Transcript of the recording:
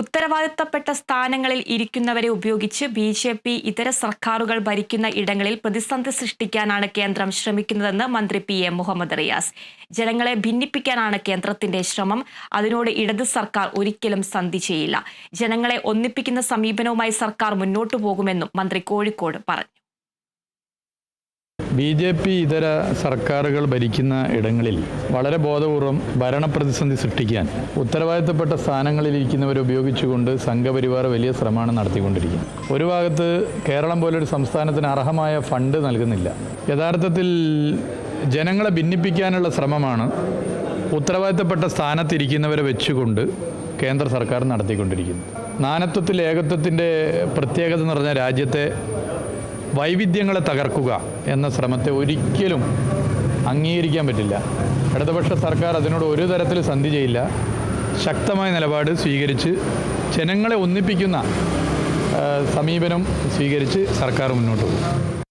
ഉത്തരവാദിത്തപ്പെട്ട സ്ഥാനങ്ങളിൽ ഇരിക്കുന്നവരെ ഉപയോഗിച്ച് ബി ജെ പി ഇതര സർക്കാരുകൾ ഭരിക്കുന്ന ഇടങ്ങളിൽ പ്രതിസന്ധി സൃഷ്ടിക്കാനാണ് കേന്ദ്രം ശ്രമിക്കുന്നതെന്ന് മന്ത്രി പി എ മുഹമ്മദ് റിയാസ്. ജനങ്ങളെ ഭിന്നിപ്പിക്കാനാണ് കേന്ദ്രത്തിന്റെ ശ്രമം. അതിനോട് ഇടത് സർക്കാർ ഒരിക്കലും സന്ധി ചെയ്യില്ല ജനങ്ങളെ ഒന്നിപ്പിക്കുന്ന സമീപനവുമായി സർക്കാർ മുന്നോട്ടു പോകുമെന്നും മന്ത്രി കോഴിക്കോട് പറഞ്ഞു. ബി ജെ പി ഇതര സർക്കാരുകൾ ഭരിക്കുന്ന ഇടങ്ങളിൽ വളരെ ബോധപൂർവം ഭരണപ്രതിസന്ധി സൃഷ്ടിക്കാൻ ഉത്തരവാദിത്തപ്പെട്ട സ്ഥാനങ്ങളിലിരിക്കുന്നവരെ ഉപയോഗിച്ചുകൊണ്ട് സംഘപരിവാർ വലിയ ശ്രമമാണ് നടത്തിക്കൊണ്ടിരിക്കുന്നത്. ഒരു ഭാഗത്ത് കേരളം പോലൊരു സംസ്ഥാനത്തിന് അർഹമായ ഫണ്ട് നൽകുന്നില്ല. യഥാർത്ഥത്തിൽ ജനങ്ങളെ ഭിന്നിപ്പിക്കാനുള്ള ശ്രമമാണ് ഉത്തരവാദിത്തപ്പെട്ട സ്ഥാനത്തിരിക്കുന്നവരെ വെച്ചുകൊണ്ട് കേന്ദ്ര സർക്കാർ നടത്തിക്കൊണ്ടിരിക്കുന്നത്. നാനത്വത്തിൽ ഏകത്വത്തിന്റെ പ്രത്യേകത എന്ന് പറഞ്ഞാൽ രാജ്യത്തെ വൈവിധ്യങ്ങളെ തകർക്കുക എന്ന ശ്രമത്തെ ഒരിക്കലും അംഗീകരിക്കാൻ പറ്റില്ല. ഇടതുപക്ഷ സർക്കാർ അതിനോട് ഒരു തരത്തിൽ സന്ധി ചെയ്യില്ല. ശക്തമായ നിലപാട് സ്വീകരിച്ച് ജനങ്ങളെ ഒന്നിപ്പിക്കുന്ന സമീപനം സ്വീകരിച്ച് സർക്കാർ മുന്നോട്ട് പോകും.